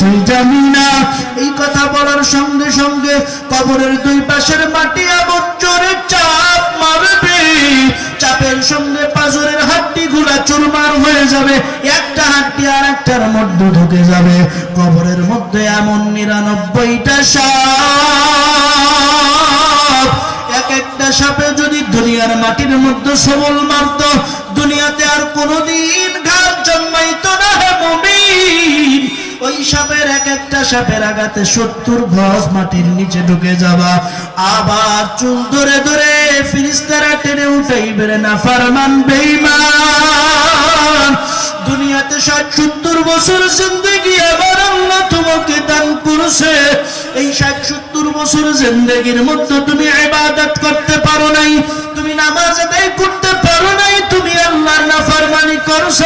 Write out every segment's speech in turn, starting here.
আমি কিছুই জানি না এই কথা বলার সঙ্গে সঙ্গে কবরের দুই পাশের মাটি এমন জোরে চাপ মারবে। চাপের সঙ্গে পাজরের হাড্ডি গুলা চুরমার হয়ে যাবে। একটা হাড্ডি আর একটার মধ্যে ঢুকে যাবে। কবরের মধ্যে এমন নিরানব্বইটা সাপ। এক একটা সাপে যদি দুনিয়ার মাটির মধ্যে সবল মারত, দুনিয়াতে আর কোনোদিন ওই সাপের এক একটা সাপের আঘাতে সত্তর গজ মাটির নিচে ঢুকে যাবা। আবার চুল ধরে ধরে ফিরিস্তারা টেনে উঠাইবে বেড়ে না ফারমান বেইমান দুনিয়াতে ষাট সত্তর বছর জিন্দগি আবার আল্লাহ তোমাকে দান করছে। এই ষাট সত্তর বছর জিন্দগির মধ্যে তুমি ইবাদত করতে পারো নাই, তুমি নামাজ আদায় করতে পারো নাই, তুমি আল্লাহর নাফরমানি করছ।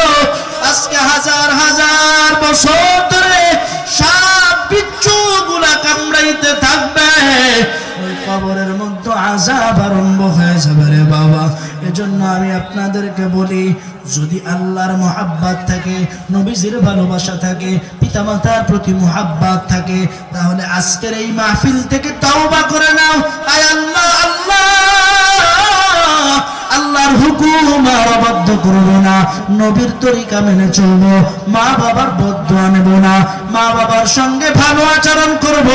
আজকে হাজার হাজার বছর ধরে সাপ বিচ্ছু গুলা কামড়াইতে থাকবে। ওই কবরের মধ্যে আজাব আরম্ভ হয়ে যাবে রে বাবা। এজন্য আমি আপনাদেরকে বলি, যদি আল্লাহর মোহাব্বাত থাকে, নবীজির ভালোবাসা থাকে, পিতামাতার প্রতি মোহাব্বাত থাকে, তাহলে আজকের এই মাহফিল থেকে তওবা করে নাও। আল্লাহ আল্লাহ! আল্লাহর হুকুম আর অবাধ্য করব না। নবীর তরিকা মেনে চলবো, মা বাবার বদ্ধ আনব না। মা বাবার সঙ্গে ভালো আচরণ করব।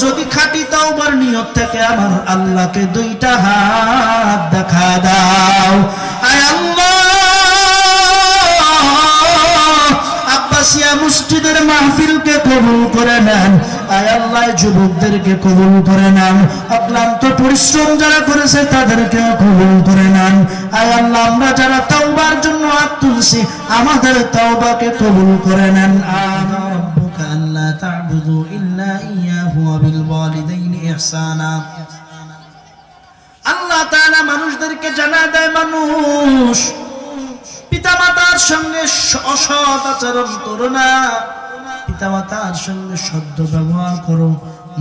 যদি খাটি তাওবার নিয়ত থেকে, আমার আল্লাহকে দুইটা হাত দেখা দাও। আয় আল্লাহ! মসজিদের মাহফিলকে কবুল করে নেন। আয় আল্লাহ, যুবকদেরকে কবুল করে নেন। অক্লান্ত পরিশ্রম যারা করেছে তাদেরকে কবুল করে নেন। আয় আল্লাহ, আমরা যারা তাওবার জন্য হাত তুলছি, আমাদের তাওবাকে কবুল করে নেন। ইহসানা। আল্লাহ তাআলা মানুষদেরকে জানা দেয়, মানুষ পিতামাতার সঙ্গে অসৎ আচরণ করো না। পিতামাতার সঙ্গে সদ্য ব্যবহার করো।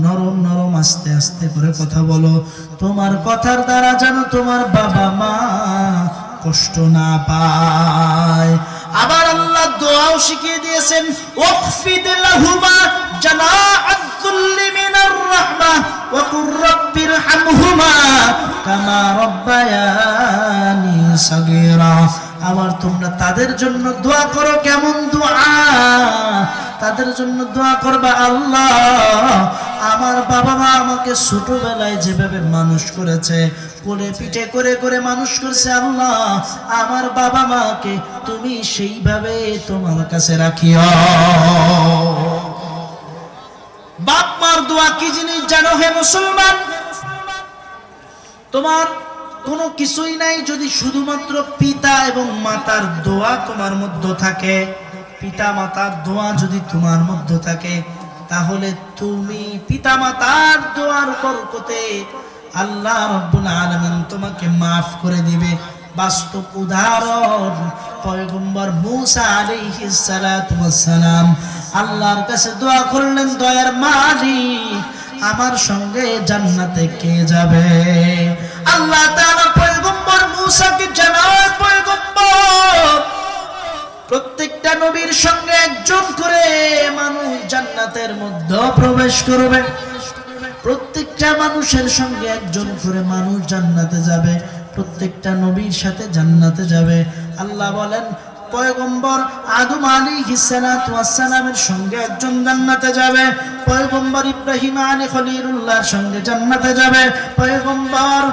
নরম নরম, আস্তে আস্তে করে কথা বলো। তোমার কথার দ্বারা যেন তোমার বাবা মা কষ্ট না পায়। আবার আল্লাহ দোয়াও শিখিয়ে দিয়েছেন, ওয়াকফিদ লাহুমা জানাআত যুল্লি মিনার রাহমা ওয়া কুর রাব্বিরহামহুমা কামা রাব্বায়ানি সাগীরা। আবার তোমরা তাদের জন্য দোয়া করো, কেমন দোয়া? তাদের জন্য দোয়া করবা, আল্লাহ, আমার বাবা মা আমাকে ছোটবেলায় যেভাবে মানুষ করেছে, কোলে পিঠে করে করে মানুষ করছে, আল্লাহ, আমার বাবা মাকে তুমি সেইভাবে তোমার কাছে রাখিও। বাপ মার দোয়া কি জিনিস জানো হে মুসলমান? তোমার কোনো কিছুই নাই যদি শুধুমাত্র পিতা এবং মাতার দোয়া তোমার মধ্যে থাকে। পিতা, মাতার দোয়া যদি তোমার মধ্যে থাকে, তাহলে তুমি পিতা, মাতার দোয়ার বরকতে আল্লাহ রব্বুল আলামিন তোমাকে মাফ করে দিবে। বাস্তব উদাহরণ, পয়গম্বর মুসা আলাইহিস সালাতু সালাম আল্লাহর কাছে দোয়া করলেন, দয়ার মালিক, আমার সঙ্গে জান্নাতে কে যাবে? আল্লাহ পয়গম্বর মুসাকে জানায়, পয়গম্বর, প্রত্যেকটা নবীর সঙ্গে একজন করে মানুষ জান্নাতের মধ্যে প্রবেশ করবে। প্রত্যেকটা মানুষের সঙ্গে একজন করে মানুষ জান্নাতে যাবে। প্রত্যেকটা নবীর সাথে জান্নাতে যাবে। আল্লাহ বলেন পয়গম্বর আদম আলী হিসালামের সঙ্গে একজন জান্নাতে যাবে। পয়গম্বর ইব্রাহিম আলী খলিলুল্লাহর সঙ্গে জান্নাতে যাবে। পয়গম্বর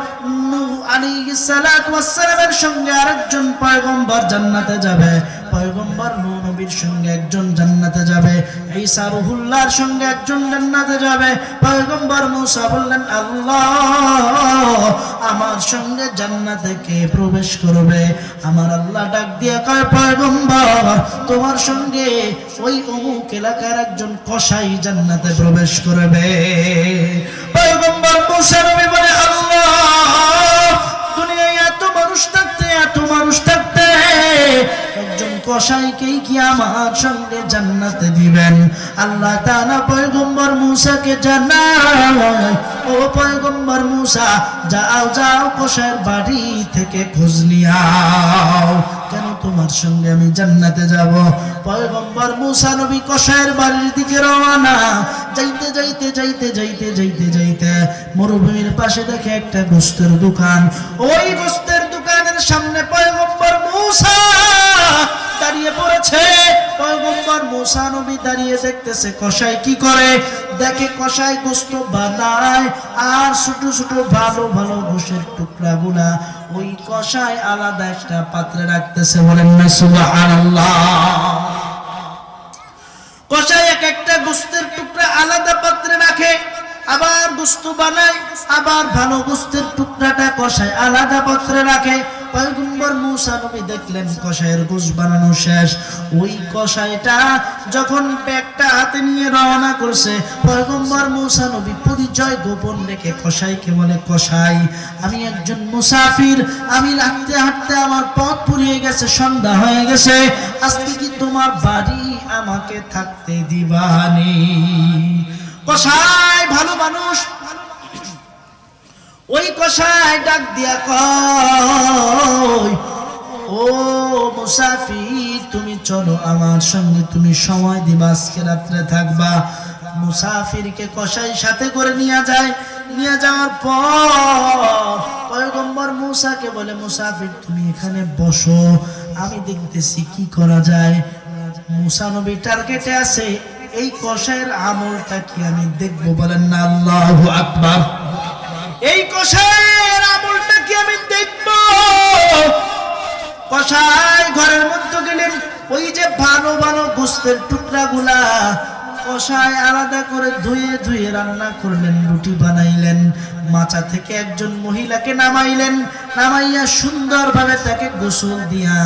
আলী হিসালামের সঙ্গে আরেকজন পয়গম্বর জান্নাতে যাবে। পয়গম্বর নবীর সঙ্গে একজন জান্নাতে যাবে। ঈসা রুহুল্লাহর সঙ্গে একজন জান্নাতে যাবে। পয়গম্বর মুসা বললেন, আল্লাহ আমার সঙ্গে জান্নাতে কে প্রবেশ করবে? আমার আল্লাহ ডাক দিয়ে কয়, পয়গম্বর, তোমার সঙ্গে ওই অমুক এলাকার একজন কসাই জান্নাতে প্রবেশ করবে। পয়গম্বর মুসা বলে, আল্লাহ কসাইকেই কি আমার সঙ্গে জান্নাতে দিবেন। আল্লাহ তাআলা পয়গম্বর মুসাকে জানায়, ও পয়গম্বর মুসা, যাও যাও কসাইয়ের বাড়ি থেকে খোঁজ নিয়াও কেন তোমার সঙ্গে আমি জান্নাতে যাব? পয়গম্বর মুসা নবী কসাইয়ের বাড়ির দিকে রওনা। যাইতে যাইতে যাইতে যাইতে যাইতে যাইতে মরুভূমির পাশে দেখে একটা গোস্তের দোকান। ওই গোস্তের দোকানের সামনে পয়গম্বর মুসা দাঁড়িয়ে পড়েছে। পয়গম্বর মুসা নবী দাঁড়িয়ে দেখতেছে, কসাই কি করে? দেখে কসাই গোস্ত বানায়, আর ছোট ছোট ভালো ভালো গোশের টুকরা গুলা ওই কসাই আলাদা একটা পাত্রে রাখতেছে, বলেন না, সুবহানাল্লাহ। কষাই এক একটা গোস্তের টুকরা আলাদা পাত্রে রাখে, আবার গোস্ত বানায়, আবার ভালো গোস্তের টুকরাটা কষায় আলাদা পাত্রে রাখে। পয়গম্বর মুসা নবী দেখলেন কষাইয়ের গোস বানানো শেষ। ওই কষাইটা যখন ব্যাগটা হাতে নিয়ে রওনা করছে, পয়গম্বর মুসা নবী পরিচয় গোপন রেখে কষাইকে বলে কষাই আমি একজন মুসাফির। আমি হাঁটতে হাঁটতে আমার পথ পুড়িয়ে গেছে, সন্ধ্যা হয়ে গেছে। আজকে কি তোমার বাড়ি আমাকে থাকতে দিবানি? কষাই ভালো মানুষ ওই কষাই ডাক দিয়া মুসাফির, তুমি চলো আমার সঙ্গে, তুমি সময় দিবা, আজকে রাত্রে থাকবা। মুসাফিরকে কষাই সাথে করে নিয়ে যায়। নিয়ে যাওয়ার পর মুসাকে বলে, মুসাফির, তুমি এখানে বসো, আমি দেখতেছি কি করা যায়। মুসা নবী টার্গেটে আছে, এই কষাইয়ের আমলটা কি আমি দেখব? বলেন, না, আল্লাহু আকবার। এই কষাইয়ের আমলটা কি আমি দেখব? কষাই ঘরের মধ্যে গেলেন ওই যে ভালো ভালো গোস্তের টুকরা গুলা কষাই আলাদা করে ধুয়ে ধুয়ে রান্না করলেন, রুটি বানাইলেন। মাচা থেকে একজন মহিলাকে নামাইলেন, নামাইয়া সুন্দরভাবে তাকে গোসল দিয়া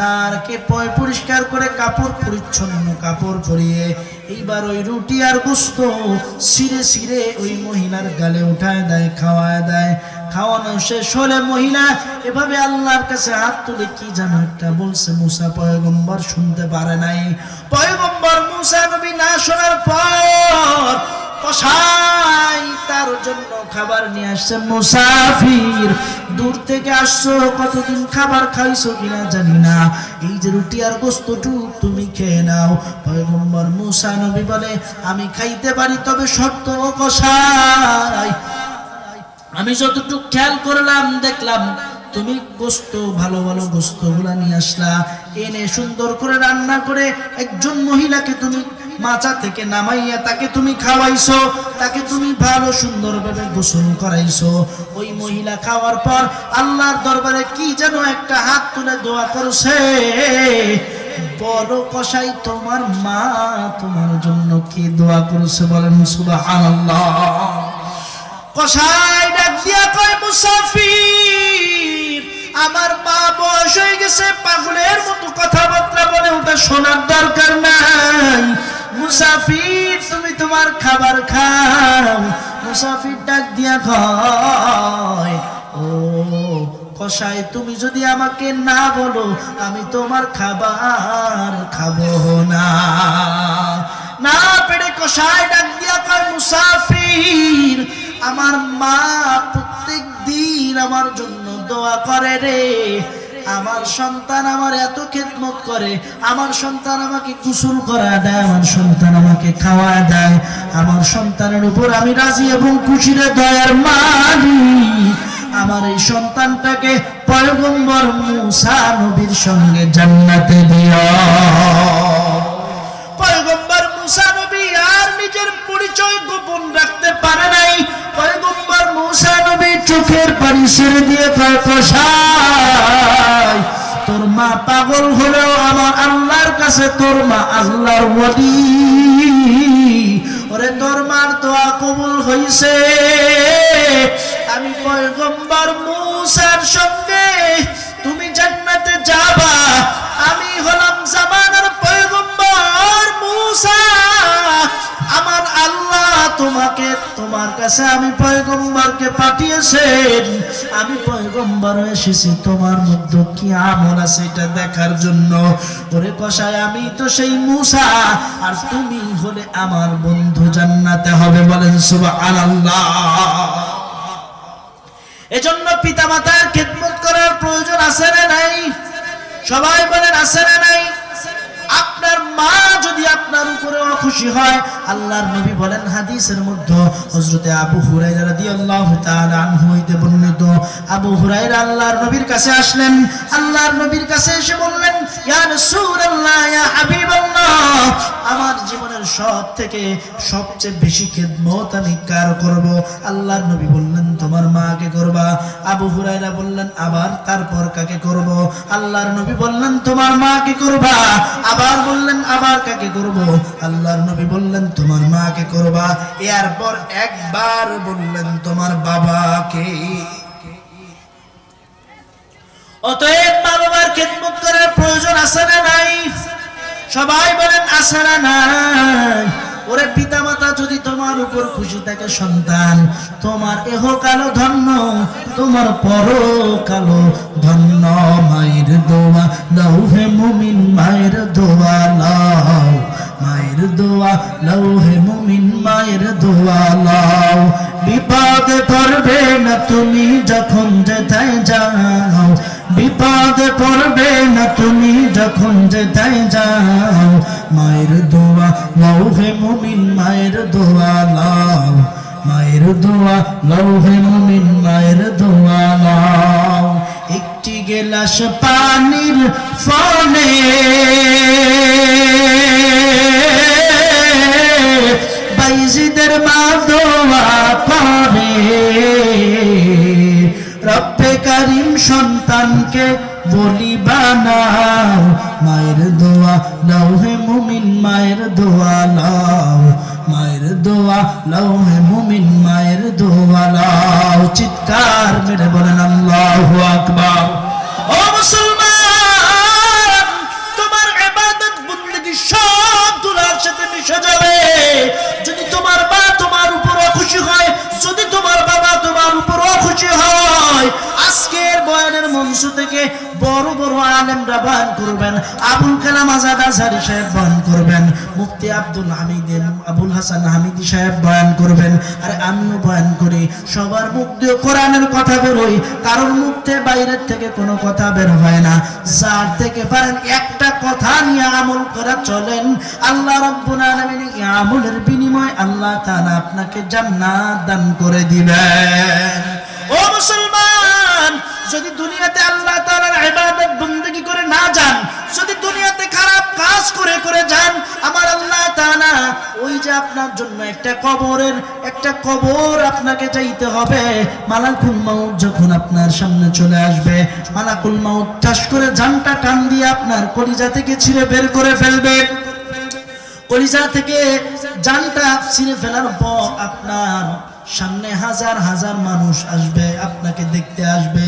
তারকে পয় পরিষ্কার করে কাপড় পরিচ্ছন্ন কাপড় পরিয়ে এইবার ওই রুটি আর গোস্ত সিরে সিরে ওই মহিলার গালে উঠায় দেয়, খাওয়ায় দেয়। খাওয়ানো শেষ হলে মহিলা এভাবে আল্লাহর কাছে হাত তুলে কি যেন একটা বলছে, মুসা পয়গম্বর শুনতে পারে নাই। পয়গম্বর মুসা নবী না শোনার পর কসাই, তার জন্য খাবার নিয়ে আসছে মুসাফির। দূর থেকে আসছো, কতদিন খাবার খাইছো কিনা জানি না। এই যে রুটি আর তুমি খেয়ে নাও। পয়গম্বর মুসা নবী বলে, আমি খাইতে পারি, তবে শর্ত ও কসাই। আমি যতটুকু খেয়াল করলাম, দেখলাম তুমি গোস্ত, ভালো ভালো গোস্তগুলা নিয়ে আসলা। এনে সুন্দর করে রান্না করে একজন মহিলাকে তুমি মাচা থেকে নামাইয়া তাকে তুমি খাওয়াইছো, তাকে তুমি ভালো সুন্দরভাবে গোসল করাইছো। ওই মহিলা খাওয়ার পর আল্লাহর দরবারে কি যেন একটা হাত তুলে দোয়া করছে বড় কসাই তোমার মা তোমার জন্য কি দোয়া করছে বলেন সুবহানাল্লাহ। কসাই ডাক দিয়া কয়, মুসাফির, আমার মা বয়স হয়ে গেছে, পাগলের মতো কথাবার্তা বলে ওটা শোনার দরকার নাই। মুসাফির, তুমি তোমার খাবার খাও। মুসাফির ডাক দিয়া কয়, ও, কসাই, তুমি যদি আমাকে না বলো, আমি তোমার খাবার খাব না। না পেড়ে কষায় ডাক দিয়া কয়, মুসাফির, আমার মা প্রত্যেক দিন আমার জন্য দোয়া করে রে। আমার সন্তান আমার এত খেদমত করে, আমার সন্তান আমাকে কুসুল করা দেয়, আমার সন্তান আমাকে খাওয়া দেয়, আমার সন্তানের উপর আমি রাজি এবং খুশিরে দয়ার মালিক। আমার এই সন্তানটাকে পয়গম্বর মুসা নবীর সঙ্গে জান্নাতে দিও। পয়গম্বর মুসা নবী আর নিজের পরিচয় গোপন রাখতে পারে নাই। পয়গম্বর মুসা নবী চোখের পানি ছেড়ে দিয়ে কয় কষাই তোর মা পাগল হলেও আমার আল্লাহর কাছে তোর মা আল্লাহর ওয়ালি। ওরে তোর মার দোয়া কবুল হইছে। আমি পয়গম্বর মুসার সঙ্গে তুমি জান্নাতে যাবা। আমি হলাম জামানার পয়গম্বর মুসা। আমার তোমাকে, তোমার কাছে আমি পয়গম্বরকে পাঠিয়েছেন। আমি পয়গম্বর এসেছি, তোমার মধ্যে কি আমল আছে এটা দেখার জন্য? ওরে কষায় আমি তো সেই মুসা, আর তুমি হলে আমার বন্ধু জান্নাতে হবে বলেন সুবহানাল্লাহ। এজন্য পিতামাতার খেদমত করার প্রয়োজন আছে না নাই? সবাই বলেন, আছে না নাই? আপনার মা যদি আপনার উপরে খুশি হয়, আল্লাহর নবী বলেন হাদিসের মধ্যে হযরতে আবু হুরায়রা রাদিয়াল্লাহু তাআলা আনহু হইতে বর্ণিত আবু হুরায়রা আল্লাহর নবীর কাছে আসলেন। আল্লাহর নবীর কাছে এসে বললেন, ইয়া রাসূলুল্লাহ, ইয়া হাবিবাল্লাহ, আমার জীবনের সব থেকে সবচেয়ে বেশি খেদমত আমি কার করব? আল্লাহর নবী বললেন, তোমার মাকে করবা? আবু হুরায়রা বললেন, আবার তারপর কাকে করব? আল্লাহর নবী বললেন, তোমার মাকে করবা? আবার বললেন, আবার কাকে করব? আল্লাহর নবী বললেন, তোমার মাকে করবা? এরপর একবার বললেন, তোমার বাবাকে অতএব মা বাবার খেদমত করার প্রয়োজন আছে না নাই? সবাই বলেন, আছে না নাই? ওরে পিতা মাতা যদি তোমার উপর খুশি থাকে সন্তান, তোমার এহ কালো ধন্য, তোমার পর কালো ধন্য মায়ের দোয়া লাউ হে মুমিন মায়ের দোয়া, লাও মায়ের দোয়া লাউ হে মুমিন মায়ের দোয়া, লাও বিপদে পড়বে না তুমি যখন যেথায় যাও। বিপদে পড়বে না তুমি যখন যেথায় যাও। মায়ের দোয়া লাও হে মুমিন, মায়ের দোয়া লাও মায়ের দোয়া লাও হে মুমিন, মায়ের দোয়া লাও একটি গেলাস পানির ফলে বাইজিদের মা দোয়া করে রব্বে কারিম সন্তানকে বলি বানাও মায়ের দোয়া লৌহে মুমিন মায়ের দোয়া লাও মায়ের দোয়া লৌহে আবুল কালাম আজাদ আজহারি সাহেব বয়ান করবেন, মুফতি আব্দুল হামিদ, আবুল হাসান হামিদি সাহেব বয়ান করবেন, আর আমিও বয়ান করি। সবার মুখ দিয়ে কোরআনের কথা বেরোই কারোর মুখ বাইরের থেকে কোনো কথা বের হয় না। যার থেকে পারেন একটা কথা নিয়ে আমল করে চলেন। আল্লাহ রব্বুল আলামিন আমলের বিনিময় আল্লাহ তাআলা আপনাকে জান্নাত দান করে দিবেন। ও মুসলমান! যদি দুনিয়াতে আল্লাহ তাআলার ইবাদত বندگی করে না যান, যদি দুনিয়াতে খারাপ কাজ করে করে যান, আমার আল্লাহ তাআলা ওই যে আপনার জন্য একটা কবরের, একটা কবর আপনাকে চাইতে হবে। মালাকুল মাউত যখন আপনার সামনে চলে আসবে, মালাকুল মাউত ঠাস করে জানটা টান দিয়ে আপনার কলিজা থেকে ছিঁড়ে বের করে ফেলবে। কলিজা থেকে জানটা ছিঁড়ে ফেলার পর আপনার সামনে হাজার হাজার মানুষ আসবে, আপনাকে দেখতে আসবে।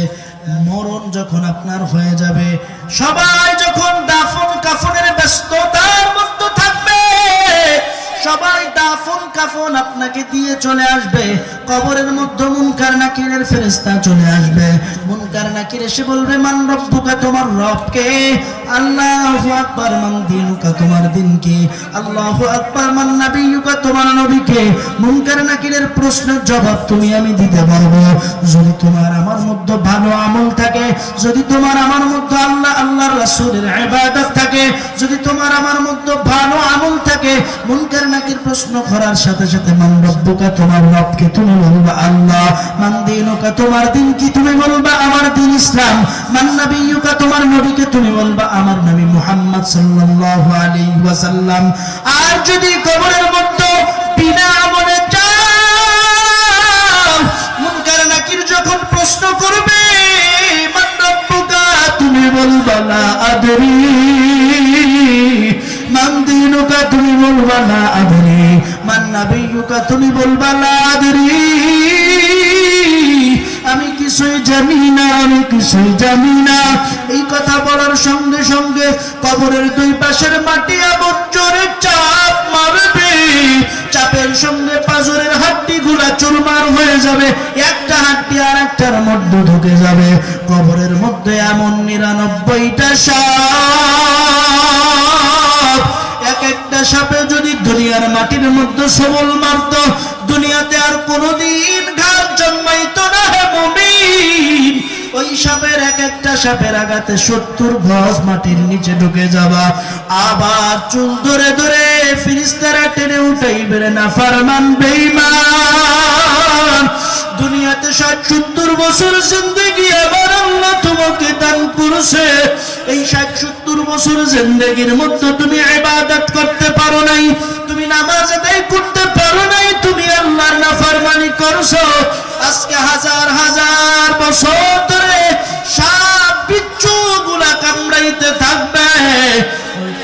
মরণ যখন আপনার হয়ে যাবে সবাই যখন দাফন কাফনের ব্যস্ততার মধ্যে থাকবে সবাই দাফন কাফন আপনাকে দিয়ে চলে আসবে। কবরের মধ্যে মুনকার নাকিরের ফেরেশতা চলে আসবে। মুনকার নাকির এসে বলবে, মান রব্বুকা, তোমার রবকে? আল্লাহু আকবার, মান দিনুকা, তোমার দিনকে? আল্লাহু আকবার, মান নাবিয়ুকা, তোমার নবীকে? মুনকার নাকিরের প্রশ্নের জবাব তুমি, আমি দিতে পারব। যদি তোমার আমার মধ্যে ভালো আমল থাকে, যদি তোমার আমার মধ্যে আল্লাহ আল্লাহর রাসূলের ইবাদত থাকে, যদি তোমার আমার মধ্যে ভালো আমল থাকে, মুনকার নাকির প্রশ্ন করার সাথে সাথে, মান রব্বুকা, তোমার রবকে তুমি বলবা আল্লাহ। মান দিনুকা, তোমার দিন কি তুমি বলবা আমার দিন ইসলাম। মান তোমার নবীকে তুমি বলবা আমার নবী মুহাম্মদ সাল্লাল্লাহু আলাইহি ওয়াসাল্লাম। আর যদি কবরের মধ্যে বিনা আমলে যাও মুনকার নাকির যখন প্রশ্ন করবে, মান রব্বুকা, তুমি বলবা না আদরি। মান দিনুকা তুমি বলবা না আদরি। মান নাবিয়ুকা তুমি বলবা না আদরি। আমি কিছুই জানি না, আমি কিছুই জানি না। এই কথা বলার সঙ্গে সঙ্গে কবরের দুই পাশের মাটি আবর জোরে চাপ মারবে। চাপের সঙ্গে পাজরের হাড্ডি গুলা চুরমার হয়ে যাবে। একটা হাড্ডি আর একটার মধ্যে ঢুকে যাবে। কবরের মধ্যে এমন নিরানব্বইটা সাপ। এক একটা সাপে যদি দুনিয়ার মাটির মধ্যে সবল মারত, দুনিয়াতে আর কোনোদিন ঘাস জন্মাইতো না ওই সাপের এক একটা সাপের আঘাতে সত্তর গজ মাটির নিচে ঢুকে যাবা। আবার চুল ধরে ধরে ফিরিস্তারা টেনে উঠাইবে না ফারমান বেইমান দুনিয়াতে ষাট সত্তর বছর জিন্দগি আবার আল্লাহ তোমাকে দান করছে। এই ষাট সত্তর বছর জিন্দগির মধ্যে তুমি ইবাদত করতে পারো নাই, তুমি নামাজ আদায় করতে পারো নাই, তুমি আল্লাহর নাফরমানি করছ। আজকে হাজার হাজার বছর ধরে সাপ বিচ্ছু গুলা কামড়াইতে থাকবে।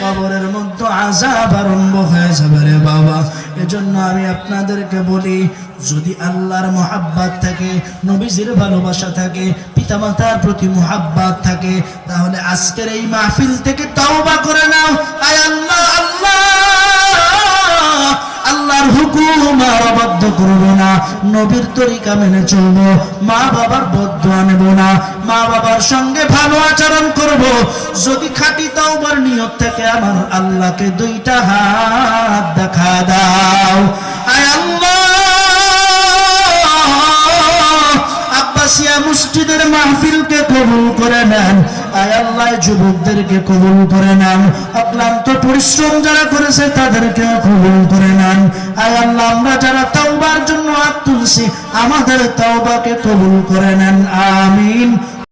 কবরের মধ্যে আজাব আরম্ভ হয়ে যাবে রে বাবা। এজন্য আমি আপনাদেরকে বলি যদি আল্লাহর মোহাব্বাত থাকে, নবীজির ভালোবাসা থাকে, পিতামাতার প্রতি মোহাব্বাত থাকে, তাহলে আজকের এই মাহফিল থেকে তওবা করে নাও। আল্লাহ আল্লাহ! আল্লাহর হুকুম আর অবাধ্য করব না। নবীর তরিকা মেনে চলবো, মা বাবার না। মা বাবার সঙ্গে ভালো আচরণ করব। যদি খাটি তাওবার নিয়ত থেকে, আমার আল্লাহকে দুইটা হাত দেখা দাও। আয় আল্লাহ! আব্বাসিয়া মসজিদের মাহফিলকে কবুল করে নেন। আয় আল্লাহ, যুবকদেরকে কবুল করে নেন। অক্লান্ত পরিশ্রম যারা করেছে তাদেরকে কবুল করে নেন। আয় আল্লাহ, আমরা যারা তাওবার জন্য হাত তুলছি, আমাদের তাওবাকে কবুল করে নেন। আমিন।